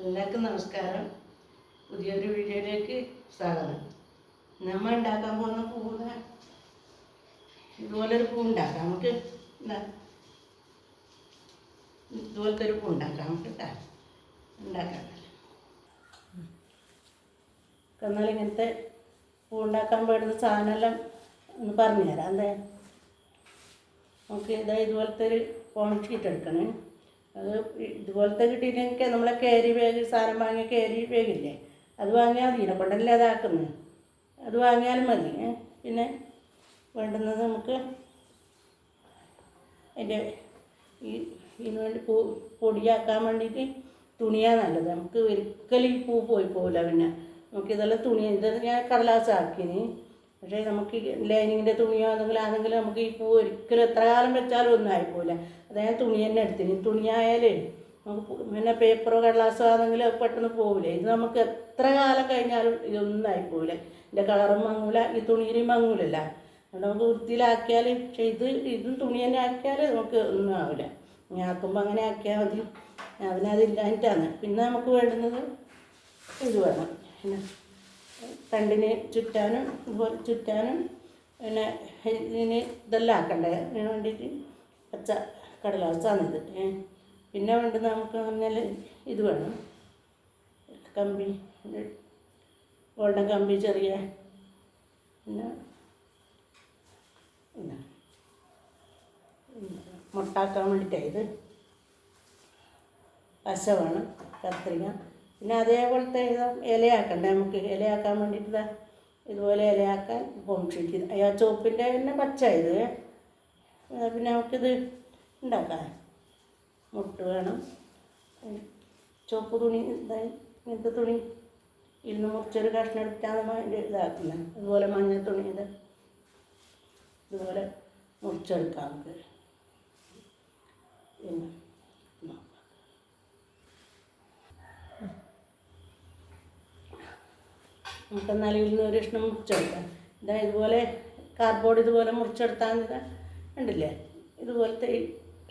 എല്ലാവർക്കും നമസ്കാരം. പുതിയൊരു വീഡിയോയിലേക്ക് സ്വാഗതം. നമ്മൾ ഉണ്ടാക്കാൻ പോകുന്ന പൂവ് ഇതുപോലൊരു പൂ ഉണ്ടാക്കാം. നമുക്ക് എന്താ? ഇതുപോലത്തെ ഒരു പൂ ഉണ്ടാക്കാം. നമുക്ക് ഉണ്ടാക്കാം. എന്നാൽ ഇങ്ങനത്തെ പൂ ഉണ്ടാക്കാൻ പോയിരുന്ന സാധനമെല്ലാം ഒന്ന് പറഞ്ഞുതരാം. എന്താ നമുക്ക് ഇതാ ഇതുപോലത്തെ ഒരു ഫോൺ ഷീറ്റ് എടുക്കണേ. അത് ഇതുപോലത്തെ കിട്ടിയില്ലെങ്കിൽ നമ്മളെ കയറി വേഗ സാധനം വാങ്ങിയ കയറി വേഗില്ലേ അത് വാങ്ങിയാൽ മതി. ഇതിനെ കൊണ്ടല്ലേ അതാക്കുന്നത് അത് വാങ്ങിയാലും മതി. പിന്നെ വേണ്ടുന്നത് നമുക്ക് അതിന്റെ ഈ ഇതിന് വേണ്ടി പൂ പൊടിയാക്കാൻ വേണ്ടിയിട്ട് തുണിയാണ് നല്ലത്. നമുക്ക് ഒരിക്കലും ഈ പൂ പോയി പോകില്ല പിന്നെ. നമുക്ക് ഇതെല്ലാം തുണി. ഇത് ഞാൻ കടലാസാക്കിന് പക്ഷേ നമുക്ക് ലൈനിങ്ങിന്റെ തുണിയോ എന്തെങ്കിലും ആണെങ്കിലും നമുക്ക് ഈ പൂ ഒരിക്കലും എത്ര കാലം വെച്ചാലും ഒന്നും ആയിപ്പോയില്ല അതായത് തുണി തന്നെ എടുത്തിന് തുണിയായാലേ നമുക്ക് പിന്നെ പേപ്പറോ കടലാസോ ആണെങ്കിൽ പെട്ടെന്ന് പോകില്ലേ ഇത് നമുക്ക് എത്ര കാലം കഴിഞ്ഞാലും ഇതൊന്നും ആയിപ്പോയില്ല ഇതിന്റെ കളറും മങ്ങൂല ഈ തുണിയിലും മങ്ങൂലല്ല. അതുകൊണ്ട് നമുക്ക് വൃത്തിയിലാക്കിയാൽ പക്ഷേ ഇത് ഇതും തുണി തന്നെ ആക്കിയാൽ നമുക്ക് ഒന്നും ആവില്ല. ഇനി ആക്കുമ്പോൾ അങ്ങനെ ആക്കിയാൽ മതി. അതിനതില്ലാഞ്ഞിട്ടാണ്. പിന്നെ നമുക്ക് വേണ്ടുന്നത് ഇത് വേണം. പിന്നെ തണ്ടിന് ചുറ്റാനും ഇതുപോലെ ചുറ്റാനും പിന്നെ ഇതിന് ഇതെല്ലാം ആക്കണ്ടേ? അതിന് വേണ്ടിയിട്ട് പച്ച കടലാസാണിത്. പിന്നെ വേണ്ടത് നമുക്ക് പറഞ്ഞാൽ ഇത് വേണം. കമ്പി ഗോൾഡൻ കമ്പി ചെറിയ പിന്നെ മുട്ടാക്കാൻ വേണ്ടിയിട്ടാണ് ഇത്. പശ വേണം കത്രിക. പിന്നെ അതേപോലത്തെ ഇലയാക്കണ്ടേ നമുക്ക്? ഇലയാക്കാൻ വേണ്ടിയിട്ട് ഇതുപോലെ ഇലയാക്കാൻ ഹോം പൊമിച്ചിട്ട് അയ്യാ ചുവപ്പിന്റെ തന്നെ പച്ച ഇത്. പിന്നെ നമുക്കിത് ഉണ്ടാക്കാം. മുട്ട് വേണം. ചുവപ്പ് തുണി ഇങ്ങനത്തെ തുണി ഇരുന്ന് മുറിച്ചൊരു കഷ്ണം എടുത്താണ് അതിന്റെ ഇതാക്കുന്നത് അതുപോലെ മഞ്ഞ തുണി ഇത്. ഇതുപോലെ മുറിച്ചെടുക്കാം നമുക്ക്. പിന്നെ നമുക്ക് എന്നാലും ഇതിൽ നിന്ന് ഒരു കഷ്ണം മുറിച്ചെടുക്കാം. ഇതാ ഇതുപോലെ കാർഡ്ബോർഡ് ഇതുപോലെ മുറിച്ചെടുത്താൽ ഇതാ കണ്ടില്ലേ? ഇതുപോലത്തെ ഈ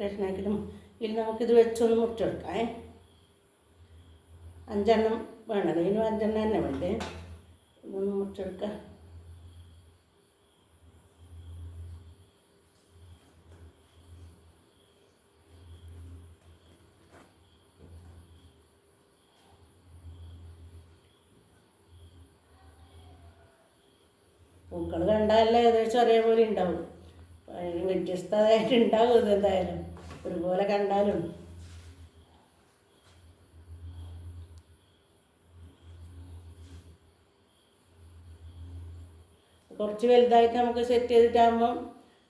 കഷ്ണാക്കിലും ഇതിൽ നമുക്കിത് വെച്ചൊന്ന് മുറിച്ചെടുക്കാം. അഞ്ചെണ്ണം വേണം. ഇതിനും അഞ്ചെണ്ണം തന്നെ വേണ്ടേ? ഇതൊന്ന് മുറിച്ചെടുക്കാം. പൂക്കൾ കണ്ടാലേ ഏകദേശം ഒരേപോലെ ഉണ്ടാവും. അതിന് വ്യത്യസ്തമായിട്ട് ഉണ്ടാവും ഇത് എന്തായാലും. ഒരുപോലെ കണ്ടാലും. കുറച്ച് വലുതായിട്ട് നമുക്ക് സെറ്റ് ചെയ്തിട്ടാകുമ്പം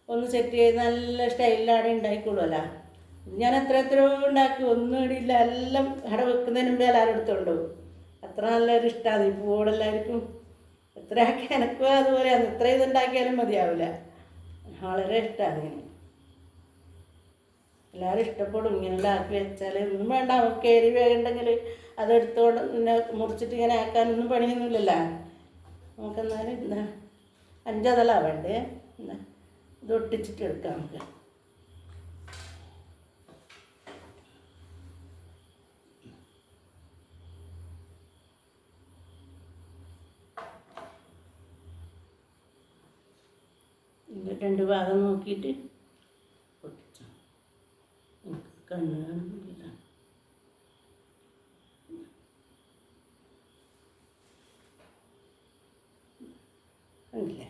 ഒന്ന് സെറ്റ് ചെയ്ത് നല്ല സ്റ്റൈലിലാണ് ഉണ്ടായിക്കോളുമല്ലോ ഞാൻ എത്ര എത്രയോ ഉണ്ടാക്കി. ഒന്നും ഇടിയില്ല എല്ലാം അവിടെ വെക്കുന്നതിന് മുമ്പേ എല്ലാവരും എടുത്തുകൊണ്ടു അത്ര നല്ലൊരു ഇഷ്ടമാണ് ഈ പൂവോടെല്ലാവർക്കും എത്ര ആക്കി എനക്കും അതുപോലെയാണ് എത്ര ഇതുണ്ടാക്കിയാലും മതിയാവില്ല. വളരെ ഇഷ്ടമാണ് ഇങ്ങനെ. എല്ലാവരും ഇഷ്ടപ്പെടും. ഇങ്ങനെ ആക്കി വെച്ചാൽ ഒന്നും വേണ്ട. അവർക്ക് എരി വേണ്ടെങ്കിൽ അതെടുത്തോണ്ട് പിന്നെ മുറിച്ചിട്ട് ഇങ്ങനെ ആക്കാനൊന്നും പണിയൊന്നുമില്ലല്ലോ. നമുക്കെന്നാലും എന്താ അഞ്ചതല വേണ്ടേ? ഇത് ഒട്ടിച്ചിട്ട് എടുക്കാം നമുക്ക് ഇത് രണ്ട് ഭാഗം നോക്കിയിട്ട് കാണുന്നില്ല കണ്ടില്ലേ?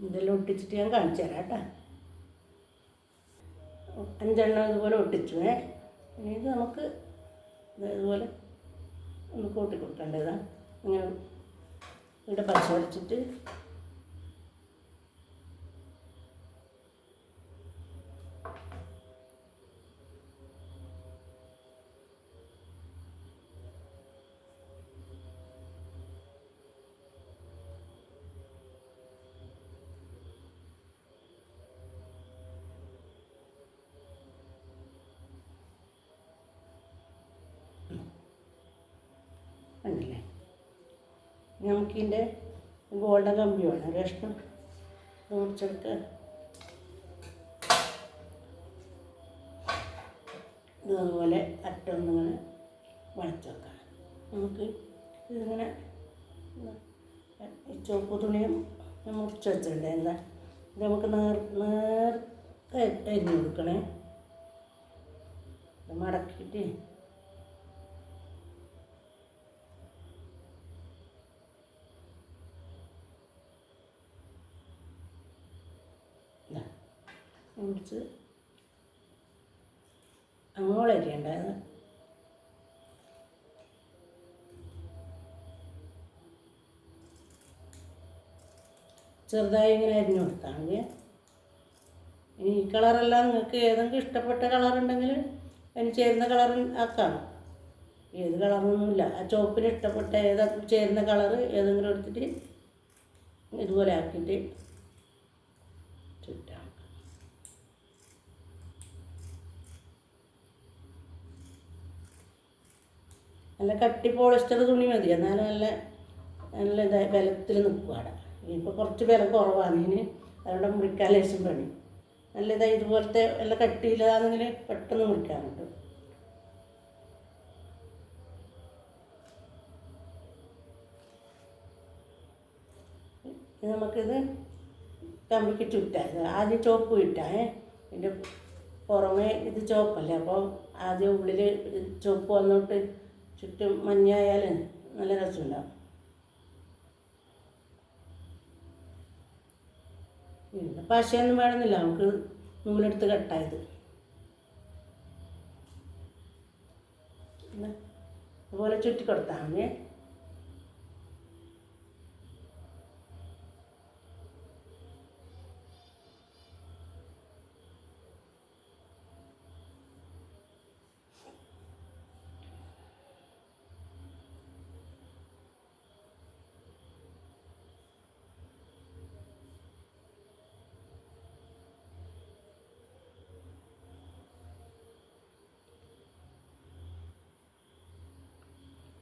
ഇതെല്ലാം ഒട്ടിച്ചിട്ട് ഞാൻ കാണിച്ചു തരാം കേട്ടോ. അഞ്ചെണ്ണം ഇതുപോലെ ഒട്ടിച്ചു ഏ? ഇത് നമുക്ക് ഇത് ഇതുപോലെ ഒന്ന് കൂട്ടി കൊടുക്കേണ്ടതാണ് ഇങ്ങനെ ഇവിടെ പശ ഒടിച്ചിട്ട് കണ്ടില്ലേ നമുക്കിതിന്റെ ഗോൾഡൻ കമ്പി വേണം ഒരു മുറിച്ചെടുത്ത് ഇതുപോലെ അറ്റൊന്നിങ്ങനെ വളച്ച് വെക്കാം. നമുക്ക് ഇതിങ്ങനെ ചുവപ്പ് തുണിയും മുറിച്ച് വെച്ചിട്ടുണ്ട്. എന്താ? ഇത് നമുക്ക് നേർ നേർ അരിഞ്ഞ് കൊടുക്കണേ. മടക്കിയിട്ട് ഇതാ, മുറിച്ച് അങ്ങോളം ചെറുതായി ഇങ്ങനെ അരിഞ്ഞു കൊടുത്താൽ മതി. ഇനി ഈ കളറെല്ലാം നിങ്ങൾക്ക് ഏതെങ്കിലും ഇഷ്ടപ്പെട്ട കളറുണ്ടെങ്കിൽ അതിന് ചേരുന്ന കളർ ആക്കാം. ഏത് കളറൊന്നുമില്ല. ആ ചുവപ്പിന് ഇഷ്ടപ്പെട്ട ഏതാ ചേരുന്ന കളറ് ഏതെങ്കിലും എടുത്തിട്ട് ഇതുപോലെ ആക്കിയിട്ട് ചുറ്റാം. നല്ല കട്ടി പോളിസ്റ്റർ തുണി മതി. എന്നാലും നല്ല നല്ല ഇതായി ബലത്തിൽ നിൽക്കുക അവിടെ ഇപ്പോൾ കുറച്ച് വില കുറവാണ്. ഇതിന് അതുകൊണ്ട് മുറിക്കാൻ ലേശം പണി. നല്ല ഇതായി ഇതുപോലത്തെ നല്ല കട്ടിയില്ലാന്നെങ്കിൽ പെട്ടെന്ന് മുറിക്കാൻ കിട്ടും. നമുക്കിത് കമ്പിക്ക് ചുറ്റാം ആദ്യം ചോപ്പ് ഇട്ടാൽ ഇതിന്റെ പുറമേ ഇത് ചോപ്പല്ലേ? അപ്പോൾ ആദ്യം ഉള്ളിൽ ചോപ്പ് വന്നോട്ട് ചുറ്റും മഞ്ഞായാൽ നല്ല രസമുണ്ടാവും. പിന്നെ പശയൊന്നും വേണമെന്നില്ല. നമുക്ക് നൂലെടുത്ത് കട്ടായത്. അതുപോലെ ചുറ്റി കൊടുത്താൽ മതി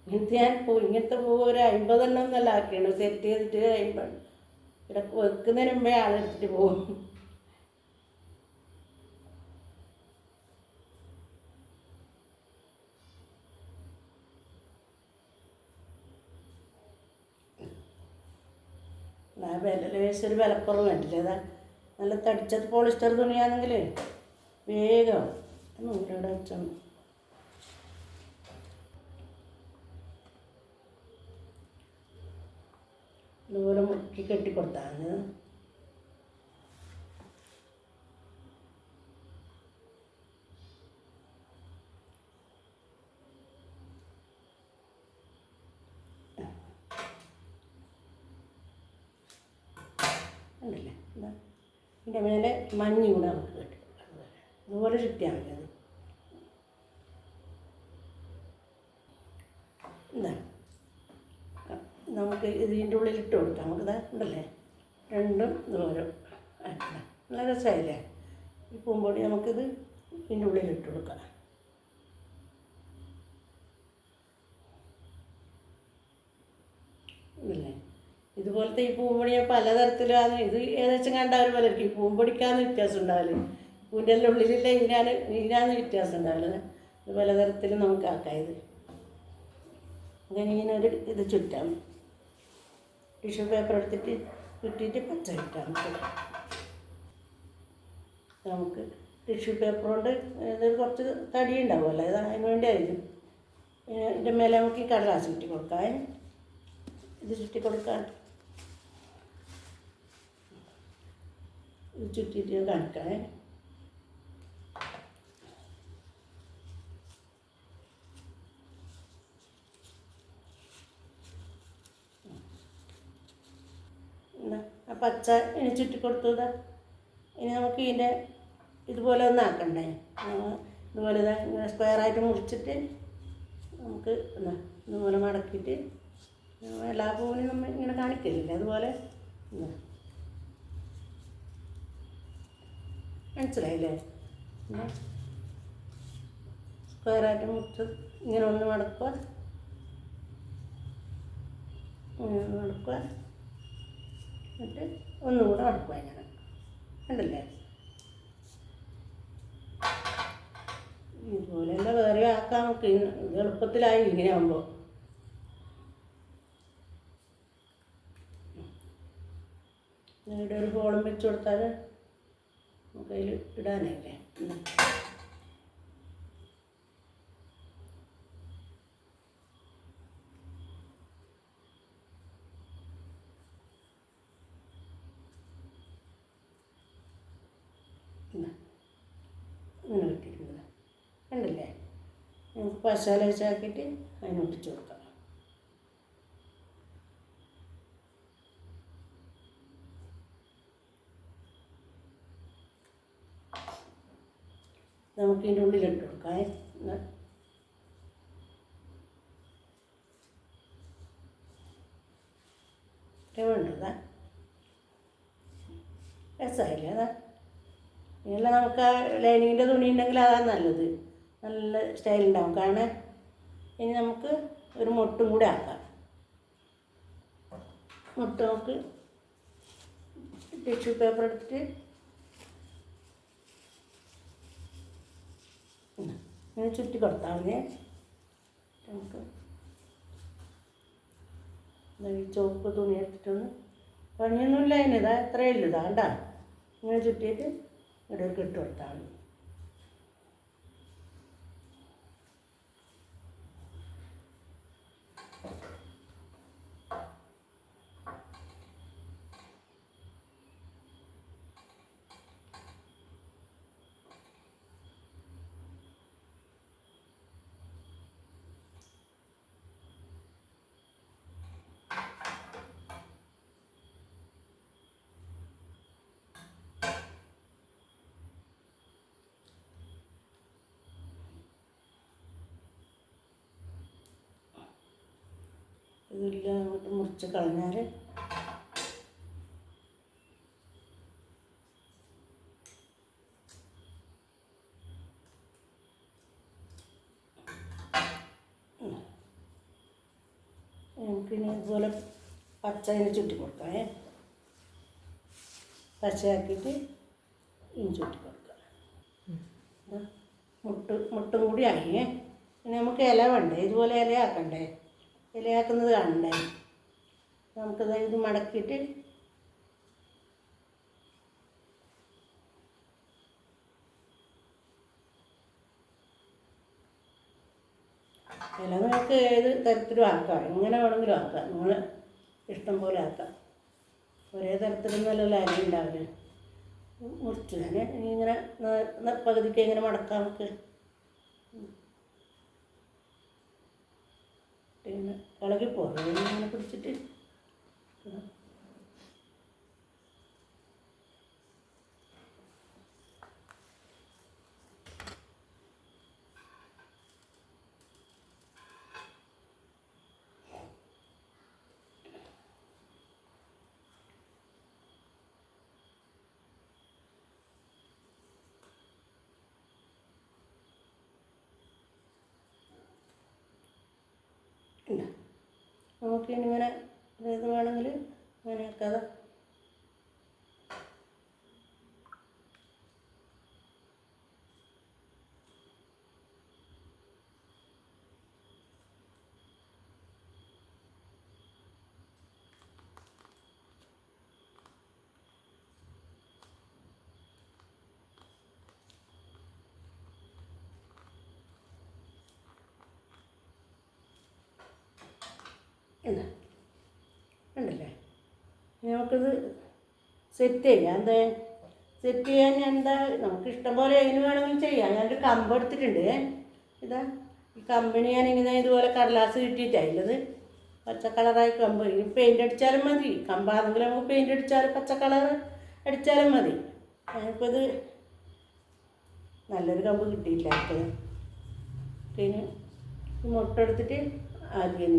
ഇത് ഞാൻ പൂ ഇങ്ങനത്തെ പൂ ഒരു അമ്പതെണ്ണം എന്നല്ല ആക്കിയാണ് സെറ്റ് ചെയ്തിട്ട് അമ്പത് ഇവിടെ വെക്കുന്നതിന് മുമ്പേ ആളെടുത്തിട്ട് പോകും. ആ വില ലേശം ഒരു വിലക്കുറവ് വേണ്ടില്ല അതാ നല്ല തടിച്ചത് പോളിസ്റ്റർ തുണിയാണെങ്കിൽ വേഗം. നൂലിവിടെ വെച്ചാൽ ഇതുപോലെ മുക്കി കെട്ടിക്കൊടുത്താൽ മതി ഉണ്ടല്ലേ ഇതാ. ഇതിന്റെ മേലെ മഞ്ഞ് കൂടെ നമുക്ക് കെട്ടി അതുപോലെ ചുറ്റിയാൽ മതി അത് ഇതാ നമുക്ക് ഇതിന്റെ ഉള്ളിൽ ഇട്ട് കൊടുക്കാം. നമുക്കിതാ ഉണ്ടല്ലേ? രണ്ടും ഇതുപോലെ ആക്കണം നല്ല രസമായില്ലേ? ഈ പൂമ്പൊടി നമുക്കിത് ഇതിന്റെ ഉള്ളിൽ ഇട്ട് കൊടുക്കാം. ഇല്ലേ ഇതുപോലത്തെ ഈ പൂമ്പൊടിയെ പലതരത്തിലാണ് ഇത് ഏകദേശം കണ്ടാലും പലർക്കും ഈ പൂമ്പൊടിക്കാന്ന് വ്യത്യാസം ഉണ്ടാവില്ല. പൂവിന്റെ എല്ലാം ഉള്ളിലില്ല ഇതിനാണ് ഇതിനാന്ന് വ്യത്യാസം ഉണ്ടാവില്ല. ഇത് പലതരത്തിൽ നമുക്ക് ആക്കാം ഇത്. അങ്ങനെ ഇങ്ങനെ ഒരു ഇത് ചുറ്റാം. ടിഷ്യൂ പേപ്പർ എടുത്തിട്ട് ചുറ്റിയിട്ട് പച്ച ഇട്ടാൽ നമുക്ക് നമുക്ക് ടിഷ്യൂ പേപ്പർ കൊണ്ട് ഇത് കുറച്ച് തടി ഉണ്ടാവുമല്ലോ ഇത് അതിന് വേണ്ടിയായിരിക്കും പിന്നെ ഇതിന്റെ മേലെ നമുക്ക് കടലാസ് ചുറ്റി കൊടുക്കാം. ഇത് ചുറ്റി കൊടുക്കാൻ ഇത് ചുറ്റിയിട്ട് കാണിക്കാം എന്നാ ആ പച്ച ഇനി ചുറ്റി കൊടുത്തത്. ഇനി നമുക്ക് ഇതിന്റെ ഇതുപോലെ ഒന്ന് ആക്കണ്ടേ? ഇതുപോലെ ഇതാ ഇങ്ങനെ സ്ക്വയറായിട്ട് മുറിച്ചിട്ട് നമുക്ക് എന്നാ ഇതുപോലെ മടക്കിയിട്ട് എല്ലാ പൂവിനും നമ്മൾ ഇങ്ങനെ കാണിക്കില്ലേ അതുപോലെ മനസ്സിലായില്ലേ? പിന്നെ സ്ക്വയറായിട്ട് മുറിച്ച് ഇങ്ങനെ ഒന്ന് മടക്കുക. ഇങ്ങനെ ഒന്ന് മടക്കുക. എന്നിട്ട് ഒന്നും കൂടെ മടക്കുക ഇങ്ങനെ ഇതുപോലെ തന്നെ വേറെ ആക്കാൻ നമുക്ക് എളുപ്പത്തിലായി ഇങ്ങനെ ആകുമ്പോൾ ഇവിടെ ഒരു ഹോളം വെച്ച് കൊടുത്താൽ നമുക്ക് അതിൽ ഇടാനല്ലേ ഉം. ഇതാ. ഇങ്ങനെ കിട്ടിയിട്ടുണ്ട് കണ്ടില്ലേ നമുക്ക് അശാല വെച്ചാക്കിയിട്ട് അതിന് ഒട്ടിച്ച് കൊടുക്കാം നമുക്ക് ഇതിന്റെ ഉള്ളിലിട്ട് കൊടുക്കാം വേണ്ടതാ രസമായില്ലേ അതാ ഇനിയുള്ള നമുക്ക് ലൈനിങ്ങിന്റെ തുണി ഉണ്ടെങ്കിൽ അതാണ് നല്ലത്. നല്ല സ്റ്റൈൽ ഉണ്ടാവും കാണാൻ ഇനി നമുക്ക് ഒരു മുട്ടും കൂടെ ആക്കാം. മുട്ട നമുക്ക് ടിഷ്യൂ പേപ്പർ എടുത്തിട്ട് ഇങ്ങനെ ചുറ്റി കൊടുത്താൽ മതി. നമുക്ക് ഈ ചുവപ്പ് തുണി എടുത്തിട്ടൊന്ന് പണിയൊന്നുമില്ല അതിന് ഇതാ എത്രയേ ഉള്ളൂ. ഇതാ കണ്ടാ? ഇങ്ങനെ ചുറ്റിയിട്ട് ഇവിടെ ഒരു കൊടുത്താൽ മതി. ഇതെല്ലാം അങ്ങോട്ട് മുറിച്ച് കളഞ്ഞാൽ പിന്നെ ഇതുപോലെ പച്ച ചുറ്റി കൊടുക്കാം പച്ചയാക്കിയിട്ട് ഇനി ചുറ്റി കൊടുക്കാം. മുട്ട് മുട്ടും കൂടി ആയി പിന്നെ നമുക്ക് ഇല വേണ്ടേ? ഇതുപോലെ ഇലയാക്കണ്ടേ? ഇലയാക്കുന്നത് കാണണ്ടേ? നമുക്കത് ഇത് മടക്കിയിട്ട് ഇല നിങ്ങൾക്ക് ഏത് തരത്തിലും ആക്കാം. എങ്ങനെ വേണമെങ്കിലും ആക്കാം. നിങ്ങൾ ഇഷ്ടം പോലെ ആക്കാം. ഒരേ തരത്തിലൊന്നുമല്ലല്ലോ ഇല ഉണ്ടാവില്ല? മുറിച്ച് ഇനി ഇങ്ങനെ പകുതിക്ക് ഇങ്ങനെ മടക്കാം നമുക്ക്. പിന്നെ ഇളകി പോകും ഇങ്ങനെ പിടിച്ചിട്ട് ഇല്ല നമുക്ക് ഇനി ഇങ്ങനെ ഇത് വേണമെങ്കിൽ ഇങ്ങനെ ആക്കാതെ എന്നാ. ഉണ്ടല്ലേ നമുക്കിത് സെറ്റ് ചെയ്യാം. എന്താ? സെറ്റ് ചെയ്യാൻ എന്താ? നമുക്ക് ഇഷ്ടം പോലെ എങ്ങനെ വേണമെങ്കിലും ചെയ്യാം. ഞാനൊരു കമ്പ് എടുത്തിട്ടുണ്ട്. ഇതാ. ഈ കമ്പിന് ഞാൻ ഇങ്ങനെ ഇതുപോലെ കടലാസ് കിട്ടിയിട്ടായില്ലത് പച്ച കളറായി കമ്പ്. ഇനി പെയിന്റ് അടിച്ചാലും മതി. കമ്പാണെങ്കിൽ നമുക്ക് പെയിന്റ് അടിച്ചാൽ പച്ച കളർ അടിച്ചാലും മതി. ഞാനിപ്പോൾ ഇത് നല്ലൊരു കമ്പ് കിട്ടിയില്ല പിന്നെ മുട്ട എടുത്തിട്ട് ആദ്യം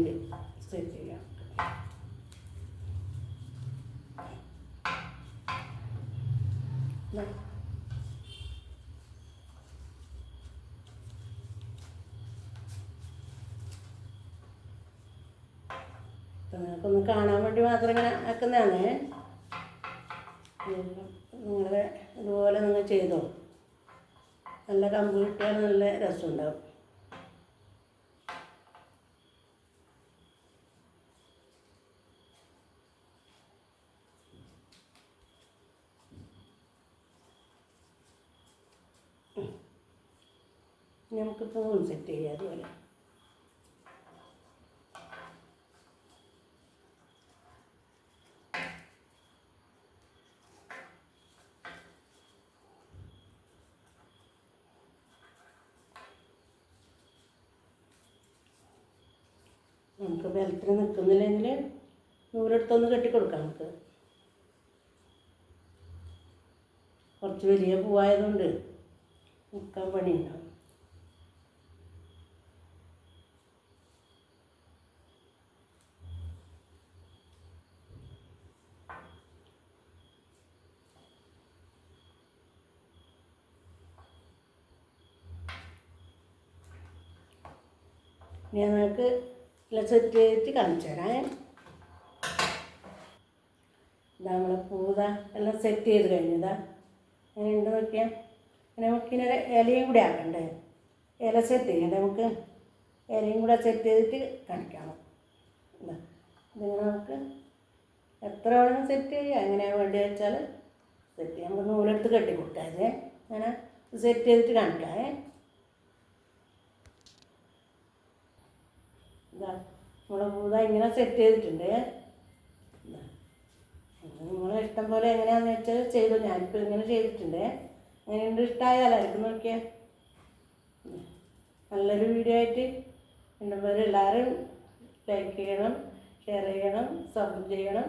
സെറ്റ് ചെയ്യാം ഒന്ന് കാണാൻ വേണ്ടി മാത്രം ഇങ്ങനെ ആക്കുന്നതാണ് നിങ്ങൾ ഇതുപോലെ നിങ്ങൾ ചെയ്തോ. നല്ല കമ്പ് കിട്ടിയാൽ നല്ല രസമുണ്ടാവും. നമുക്ക് പൂൺ സെറ്റ് ചെയ്യാം അതുപോലെ നമുക്ക് ബലത്തിന് നിൽക്കുന്നില്ലെങ്കിൽ നൂലെടുത്തൊന്ന് കെട്ടിക്കൊടുക്കാം നമുക്ക്. കുറച്ച് വലിയ പൂവായതുകൊണ്ട് നിൽക്കാൻ പണിയുണ്ടാവും. ഞാൻ നിങ്ങൾക്ക് എല്ലാം സെറ്റ് ചെയ്തിട്ട് കാണിച്ചു തരാം നമ്മളെ പൂത എല്ലാം സെറ്റ് ചെയ്ത് കഴിഞ്ഞതാ. അങ്ങനെ ഉണ്ട് നോക്കിയാൽ നമുക്ക് നമുക്കിങ്ങനെ ഇലയും കൂടി ആക്കണ്ടേ? ഇല സെറ്റ് ചെയ്യണ്ടേ നമുക്ക്? ഇലയും കൂടെ സെറ്റ് ചെയ്തിട്ട് കാണിക്കണം. ഇതാ ഇതിങ്ങനെ നമുക്ക് എത്ര വേണം സെറ്റ് ചെയ്യുക എങ്ങനെയാണ് വേണ്ടി വെച്ചാൽ സെറ്റ് ചെയ്യാം. നമുക്ക് നൂലെടുത്ത് കെട്ടി കൊടുക്കാതെ അങ്ങനെ സെറ്റ് ചെയ്തിട്ട് കാണിക്കാമേ ഇതാ നമ്മളെ പൂത ഇങ്ങനെ സെറ്റ് ചെയ്തിട്ടുണ്ട്. നിങ്ങളെ ഇഷ്ടം പോലെ എങ്ങനെയാന്ന് വെച്ചാൽ ചെയ്തു. ഞാനിപ്പോൾ ഇങ്ങനെ ചെയ്തിട്ടുണ്ട്. എങ്ങനെയുണ്ട്? ഇഷ്ടമായാലായിരിക്കും നോക്കിയാൽ നല്ലൊരു വീഡിയോ ആയിട്ട് എന്റെ പോലെ എല്ലാവരും ലൈക്ക് ചെയ്യണം ഷെയർ ചെയ്യണം സബ്സ്ക്രൈബ് ചെയ്യണം.